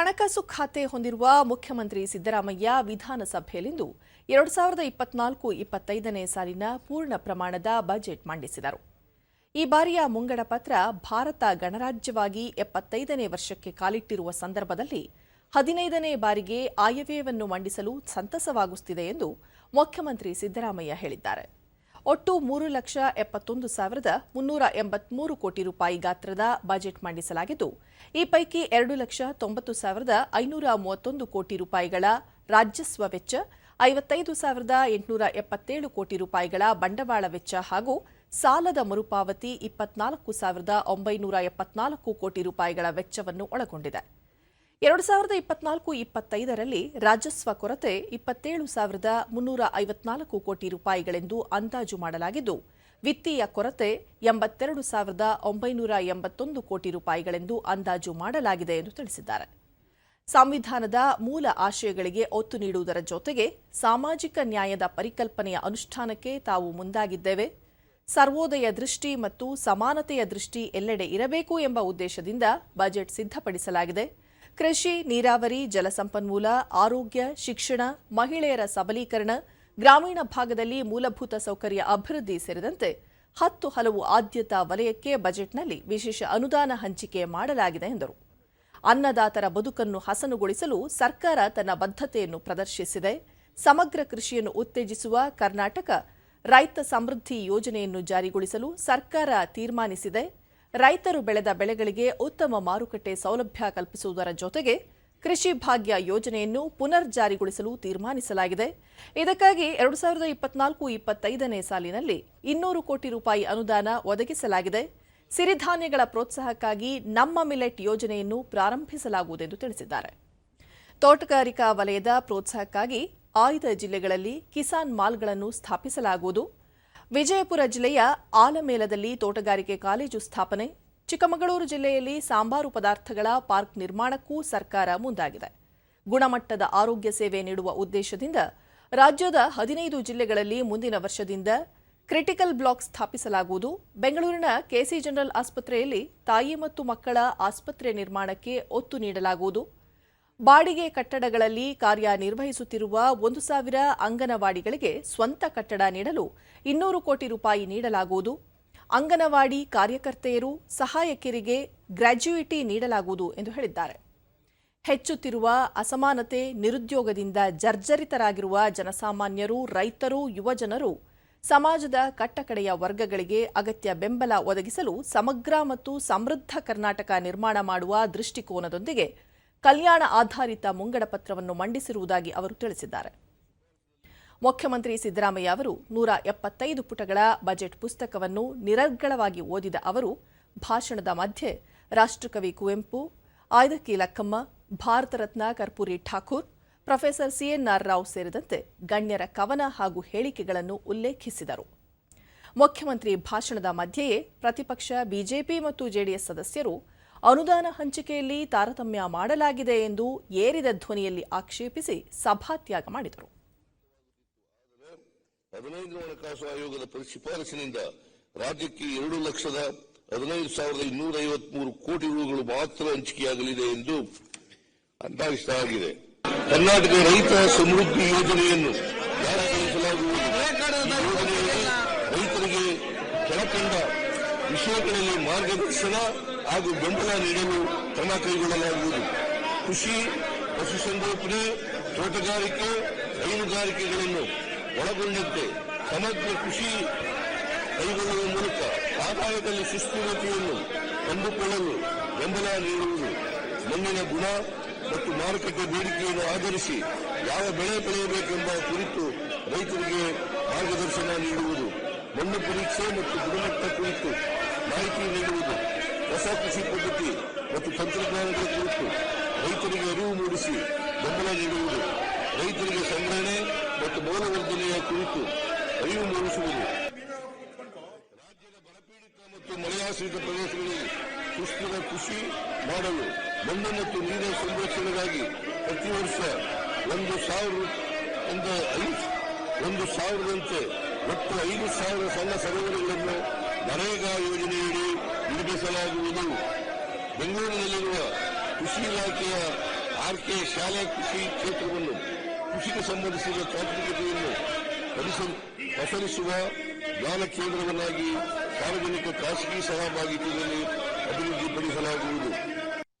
ಹಣಕಾಸು ಖಾತೆ ಹೊಂದಿರುವ ಮುಖ್ಯಮಂತ್ರಿ ಸಿದ್ದರಾಮಯ್ಯ ವಿಧಾನಸಭೆಯಲ್ಲಿಂದು ಎರಡು ಸಾವಿರದ ಇಪ್ಪತ್ನಾಲ್ಕು ಇಪ್ಪತ್ತೈದನೇ ಸಾಲಿನ ಪೂರ್ಣ ಪ್ರಮಾಣದ ಬಜೆಟ್ ಮಂಡಿಸಿದರು. ಈ ಬಾರಿಯ ಮುಂಗಡ ಪತ್ರ ಭಾರತ ಗಣರಾಜ್ಯವಾಗಿ ಎಪ್ಪತ್ತೈದನೇ ವರ್ಷಕ್ಕೆ ಕಾಲಿಟ್ಟಿರುವ ಸಂದರ್ಭದಲ್ಲಿ ಹದಿನೈದನೇ ಬಾರಿಗೆ ಆಯವ್ಯಯವನ್ನು ಮಂಡಿಸಲು ಸಂತಸವಾಗುತ್ತಿದೆ ಎಂದು ಮುಖ್ಯಮಂತ್ರಿ ಸಿದ್ದರಾಮಯ್ಯ ಹೇಳಿದ್ದಾರೆ. ಒಟ್ಟು ಮೂರು ಲಕ್ಷ ಎಪ್ಪತ್ತೊಂದು ಸಾವಿರದ ಮುನ್ನೂರ ಎಂಬತ್ಮೂರು ಕೋಟಿ ರೂಪಾಯಿ ಗಾತ್ರದ ಬಜೆಟ್ ಮಂಡಿಸಲಾಗಿದ್ದು, ಈ ಪೈಕಿ ಎರಡು ಲಕ್ಷ ತೊಂಬತ್ತು ಸಾವಿರದ ಐನೂರ ಮೂವತ್ತೊಂದು ಕೋಟಿ ರೂಪಾಯಿಗಳ ರಾಜಸ್ವ ವೆಚ್ಚ, ಐವತ್ತೈದು ಸಾವಿರದ ಎಂಟುನೂರ ಎಪ್ಪತ್ತೇಳು ಕೋಟಿ ರೂಪಾಯಿಗಳ ಬಂಡವಾಳ ವೆಚ್ಚ ಹಾಗೂ ಸಾಲದ ಮರುಪಾವತಿ ಇಪ್ಪತ್ನಾಲ್ಕು ಸಾವಿರದ ಒಂಬೈನೂರ ಎಪ್ಪತ್ನಾಲ್ಕು ಕೋಟಿ ರೂಪಾಯಿಗಳ ವೆಚ್ಚವನ್ನು ಒಳಗೊಂಡಿದೆ. ಎರಡು ಸಾವಿರದ ಇಪ್ಪತ್ನಾಲ್ಕು ಇಪ್ಪತ್ತೈದರಲ್ಲಿ ರಾಜಸ್ವ ಕೊರತೆ ಇಪ್ಪತ್ತೇಳು ಸಾವಿರದ ಮುನ್ನೂರ ಐವತ್ನಾಲ್ಕು ಕೋಟಿ ರೂಪಾಯಿಗಳೆಂದು ಅಂದಾಜು ಮಾಡಲಾಗಿದ್ದು, ವಿತ್ತೀಯ ಕೊರತೆ ಎಂಬತ್ತೆರಡು ಸಾವಿರದ ಒಂಬೈನೂರ ಎಂಬತ್ತೊಂದು ಕೋಟಿ ರೂಪಾಯಿಗಳೆಂದು ಅಂದಾಜು ಮಾಡಲಾಗಿದೆ ಎಂದು ತಿಳಿಸಿದ್ದಾರೆ. ಸಂವಿಧಾನದ ಮೂಲ ಆಶಯಗಳಿಗೆ ಒತ್ತು ನೀಡುವುದರ ಜೊತೆಗೆ ಸಾಮಾಜಿಕ ನ್ಯಾಯದ ಪರಿಕಲ್ಪನೆಯ ಅನುಷ್ಠಾನಕ್ಕೆ ತಾವು ಮುಂದಾಗಿದ್ದೇವೆ. ಸರ್ವೋದಯ ದೃಷ್ಟಿ ಮತ್ತು ಸಮಾನತೆಯ ದೃಷ್ಟಿ ಎಲ್ಲೆಡೆ ಇರಬೇಕು ಎಂಬ ಉದ್ದೇಶದಿಂದ ಬಜೆಟ್ ಸಿದ್ಧಪಡಿಸಲಾಗಿದೆ. ಕೃಷಿ, ನೀರಾವರಿ, ಜಲಸಂಪನ್ಮೂಲ, ಆರೋಗ್ಯ, ಶಿಕ್ಷಣ, ಮಹಿಳೆಯರ ಸಬಲೀಕರಣ, ಗ್ರಾಮೀಣ ಭಾಗದಲ್ಲಿ ಮೂಲಭೂತ ಸೌಕರ್ಯ ಅಭಿವೃದ್ಧಿ ಸೇರಿದಂತೆ ಹತ್ತು ಹಲವು ಆದ್ಯತಾ ವಲಯಕ್ಕೆ ಬಜೆಟ್ನಲ್ಲಿ ವಿಶೇಷ ಅನುದಾನ ಹಂಚಿಕೆ ಮಾಡಲಾಗಿದೆ ಎಂದರು. ಅನ್ನದಾತರ ಬದುಕನ್ನು ಹಸನುಗೊಳಿಸಲು ಸರ್ಕಾರ ತನ್ನ ಬದ್ಧತೆಯನ್ನು ಪ್ರದರ್ಶಿಸಿದೆ. ಸಮಗ್ರ ಕೃಷಿಯನ್ನು ಉತ್ತೇಜಿಸುವ ಕರ್ನಾಟಕ ರೈತ ಸಮೃದ್ಧಿ ಯೋಜನೆಯನ್ನು ಜಾರಿಗೊಳಿಸಲು ಸರ್ಕಾರ ತೀರ್ಮಾನಿಸಿದೆ. ರೈತರು ಬೆಳೆದ ಬೆಳೆಗಳಿಗೆ ಉತ್ತಮ ಮಾರುಕಟ್ಟೆ ಸೌಲಭ್ಯ ಕಲ್ಪಿಸುವುದರ ಜೊತೆಗೆ ಕೃಷಿ ಭಾಗ್ಯ ಯೋಜನೆಯನ್ನು ಪುನರ್ ಜಾರಿಗೊಳಿಸಲು ತೀರ್ಮಾನಿಸಲಾಗಿದೆ. ಇದಕ್ಕಾಗಿ ಎರಡು ಸಾವಿರದ ಇಪ್ಪತ್ನಾಲ್ಕು ಇಪ್ಪತ್ತೈದನೇ ಸಾಲಿನಲ್ಲಿ ಇನ್ನೂರು ಕೋಟಿ ರೂಪಾಯಿ ಅನುದಾನ ಒದಗಿಸಲಾಗಿದೆ. ಸಿರಿಧಾನ್ಯಗಳ ಪ್ರೋತ್ಸಾಹಕ್ಕಾಗಿ ನಮ್ಮ ಮಿಲೆಟ್ ಯೋಜನೆಯನ್ನು ಪ್ರಾರಂಭಿಸಲಾಗುವುದೆಂದು ತಿಳಿಸಿದ್ದಾರೆ. ತೋಟಗಾರಿಕಾ ವಲಯದ ಪ್ರೋತ್ಸಾಹಕ್ಕಾಗಿ ಆಯ್ದ ಜಿಲ್ಲೆಗಳಲ್ಲಿ ಕಿಸಾನ್ ಮಾಲ್ಗಳನ್ನು ಸ್ಥಾಪಿಸಲಾಗುವುದು. ವಿಜಯಪುರ ಜಿಲ್ಲೆಯ ಆಲಮೇಲದಲ್ಲಿ ತೋಟಗಾರಿಕೆ ಕಾಲೇಜು ಸ್ಥಾಪನೆ, ಚಿಕ್ಕಮಗಳೂರು ಜಿಲ್ಲೆಯಲ್ಲಿ ಸಾಂಬಾರು ಪದಾರ್ಥಗಳ ಪಾರ್ಕ್ ನಿರ್ಮಾಣಕ್ಕೂ ಸರ್ಕಾರ ಮುಂದಾಗಿದೆ. ಗುಣಮಟ್ಟದ ಆರೋಗ್ಯ ಸೇವೆ ನೀಡುವ ಉದ್ದೇಶದಿಂದ ರಾಜ್ಯದ ಹದಿನೈದು ಜಿಲ್ಲೆಗಳಲ್ಲಿ ಮುಂದಿನ ವರ್ಷದಿಂದ ಕ್ರಿಟಿಕಲ್ ಬ್ಲಾಕ್ ಸ್ಥಾಪಿಸಲಾಗುವುದು. ಬೆಂಗಳೂರಿನ ಕೆಸಿ ಜನರಲ್ ಆಸ್ಪತ್ರೆಯಲ್ಲಿ ತಾಯಿ ಮತ್ತು ಮಕ್ಕಳ ಆಸ್ಪತ್ರೆ ನಿರ್ಮಾಣಕ್ಕೆ ಒತ್ತು ನೀಡಲಾಗುವುದು. ಬಾಡಿಗೆ ಕಟ್ಟಡಗಳಲ್ಲಿ ಕಾರ್ಯನಿರ್ವಹಿಸುತ್ತಿರುವ ಒಂದು ಸಾವಿರ ಅಂಗನವಾಡಿಗಳಿಗೆ ಸ್ವಂತ ಕಟ್ಟಡ ನೀಡಲು ಇನ್ನೂರು ಕೋಟಿ ರೂಪಾಯಿ ನೀಡಲಾಗುವುದು. ಅಂಗನವಾಡಿ ಕಾರ್ಯಕರ್ತೆಯರು ಸಹಾಯಕಿಯರಿಗೆ ಗ್ರ್ಯಾಜ್ಯುಯಿಟಿ ನೀಡಲಾಗುವುದು ಎಂದು ಹೇಳಿದ್ದಾರೆ. ಹೆಚ್ಚುತ್ತಿರುವ ಅಸಮಾನತೆ ನಿರುದ್ಯೋಗದಿಂದ ಜರ್ಜರಿತರಾಗಿರುವ ಜನಸಾಮಾನ್ಯರು, ರೈತರು, ಯುವಜನರು ಸಮಾಜದ ಕಟ್ಟಕಡೆಯ ವರ್ಗಗಳಿಗೆ ಅಗತ್ಯ ಬೆಂಬಲ ಒದಗಿಸಲು ಸಮಗ್ರ ಮತ್ತು ಸಮೃದ್ಧ ಕರ್ನಾಟಕ ನಿರ್ಮಾಣ ಮಾಡುವ ದೃಷ್ಟಿಕೋನದೊಂದಿಗೆ ಕಲ್ಯಾಣ ಆಧಾರಿತ ಮುಂಗಡ ಪತ್ರವನ್ನು ಮಂಡಿಸಿರುವುದಾಗಿ ಅವರು ತಿಳಿಸಿದ್ದಾರೆ. ಮುಖ್ಯಮಂತ್ರಿ ಸಿದ್ದರಾಮಯ್ಯ ಅವರು ನೂರ ಎಪ್ಪತ್ತೈದು ಪುಟಗಳ ಬಜೆಟ್ ಪುಸ್ತಕವನ್ನು ನಿರರ್ಗಳವಾಗಿ ಓದಿದ ಅವರು, ಭಾಷಣದ ಮಧ್ಯೆ ರಾಷ್ಟ್ರಕವಿ ಕುವೆಂಪು, ಆಯ್ದಕ್ಕಿ ಲಕ್ಕಮ್ಮ, ಭಾರತ ರತ್ನ ಕರ್ಪೂರಿ ಠಾಕೂರ್, ಪ್ರೊಫೆಸರ್ ಸಿಎನ್ಆರ್ ರಾವ್ ಸೇರಿದಂತೆ ಗಣ್ಯರ ಕವನ ಹಾಗೂ ಹೇಳಿಕೆಗಳನ್ನು ಉಲ್ಲೇಖಿಸಿದರು. ಮುಖ್ಯಮಂತ್ರಿ ಭಾಷಣದ ಮಧ್ಯೆಯೇ ಪ್ರತಿಪಕ್ಷ ಬಿಜೆಪಿ ಮತ್ತು ಜೆಡಿಎಸ್ ಸದಸ್ಯರು ಅನುದಾನ ಹಂಚಿಕೆಯಲ್ಲಿ ತಾರತಮ್ಯ ಮಾಡಲಾಗಿದೆ ಎಂದು ಏರಿದ ಧ್ವನಿಯಲ್ಲಿ ಆಕ್ಷೇಪಿಸಿ ಸಭಾತ್ಯಾಗ ಮಾಡಿದರು. ಹಣಕಾಸು ಆಯೋಗದ ಶಿಫಾರಸಿನಿಂದ ರಾಜ್ಯಕ್ಕೆ ಎರಡು ಲಕ್ಷದ ಹದಿನೈದು ಸಾವಿರದ ಇನ್ನೂರ ಐವತ್ಮೂರು ಕೋಟಿ ರೂಗಳು ಮಾತ್ರ ಹಂಚಿಕೆಯಾಗಲಿದೆ ಎಂದು ಅಂದಾಜಿಸಲಾಗಿದೆ. ಕರ್ನಾಟಕ ರೈತ ಸಮೃದ್ಧಿ ಯೋಜನೆಯನ್ನು ರೈತರಿಗೆ ಕೆಳಕಂಡ ವಿಷಯಗಳಲ್ಲಿ ಮಾರ್ಗದರ್ಶನ ಹಾಗೂ ಬೆಂಬಲ ನೀಡಲು ಕ್ರಮ ಕೈಗೊಳ್ಳಲಾಗುವುದು. ಕೃಷಿ ಪಶುಸಂಗೋಪನೆ, ತೋಟಗಾರಿಕೆ, ಹೈನುಗಾರಿಕೆಗಳನ್ನು ಒಳಗೊಂಡಂತೆ ಸಮಗ್ರ ಕೃಷಿ ಕೈಗೊಳ್ಳುವ ಮೂಲಕ ಆದಾಯದಲ್ಲಿ ಸುಸ್ಥಿರತೆಯನ್ನು ಕಂಡುಕೊಳ್ಳಲು ಬೆಂಬಲ ನೀಡುವುದು ಮಣ್ಣಿನ ಗುಣ ಮತ್ತು ಮಾರುಕಟ್ಟೆ ಬೇಡಿಕೆಯನ್ನು ಆಧರಿಸಿ ಯಾವ ಬೆಳೆ ಬೆಳೆಯಬೇಕೆಂಬ ಕುರಿತು ರೈತರಿಗೆ ಮಾರ್ಗದರ್ಶನ ನೀಡುವುದು, ಮಣ್ಣು ಪರೀಕ್ಷೆ ಮತ್ತು ಗುಣಮಟ್ಟ ಕುರಿತು ಮಾಹಿತಿ ನೀಡುವುದು. ಹೊಸ ಕೃಷಿ ಪದ್ಧತಿ ಮತ್ತು ತಂತ್ರಜ್ಞಾನದ ಕುರಿತು ರೈತರಿಗೆ ಅರಿವು ಮೂಡಿಸಿ ಬೆಂಬಲ ನೀಡುವುದು, ರೈತರಿಗೆ ಸಂಗ್ರಹಣೆ ಮತ್ತು ಮೌಲ್ಯವರ್ಧನೆಯ ಕುರಿತು ಅರಿವು ಮೂಡಿಸುವುದು. ರಾಜ್ಯದ ಬರಪೀಡಿತ ಮತ್ತು ಮಳೆಯಾಶ್ರಿತ ಪ್ರದೇಶಗಳಲ್ಲಿ ಸುಸ್ಥಿರ ಕೃಷಿ ಮಾಡಲು ಮಣ್ಣು ಮತ್ತು ನೀರಿನ ಸಂರಕ್ಷಣೆಗಾಗಿ ಪ್ರತಿ ವರ್ಷ ಒಂದು ಸಾವಿರ ಒಂದು ಐದು, ಒಂದು ಸಾವಿರದಂತೆ ಒಟ್ಟು ಐದು ಸಾವಿರ ಸಣ್ಣ ಸರೋವರಗಳನ್ನು ಯೋಜನೆಯಡಿ ನಿರ್ಮಿಸಲಾಗುವುದು ಬೆಂಗಳೂರಿನಲ್ಲಿರುವ ಕೃಷಿ ಇಲಾಖೆಯ ಆರ್ಕೆ ಶಾಲಾ ಕೃಷಿ ಕ್ಷೇತ್ರವನ್ನು ಕೃಷಿಗೆ ಸಂಬಂಧಿಸಿದ ತಾಂತ್ರಿಕತೆಯನ್ನು ಪಸರಿಸುವ ಜ್ಞಾನ ಕೇಂದ್ರವನ್ನಾಗಿ ಸಾರ್ವಜನಿಕ ಖಾಸಗಿ ಸಹಭಾಗಿತ್ವದಲ್ಲಿ ಅಭಿವೃದ್ಧಿಪಡಿಸಲಾಗುವುದು.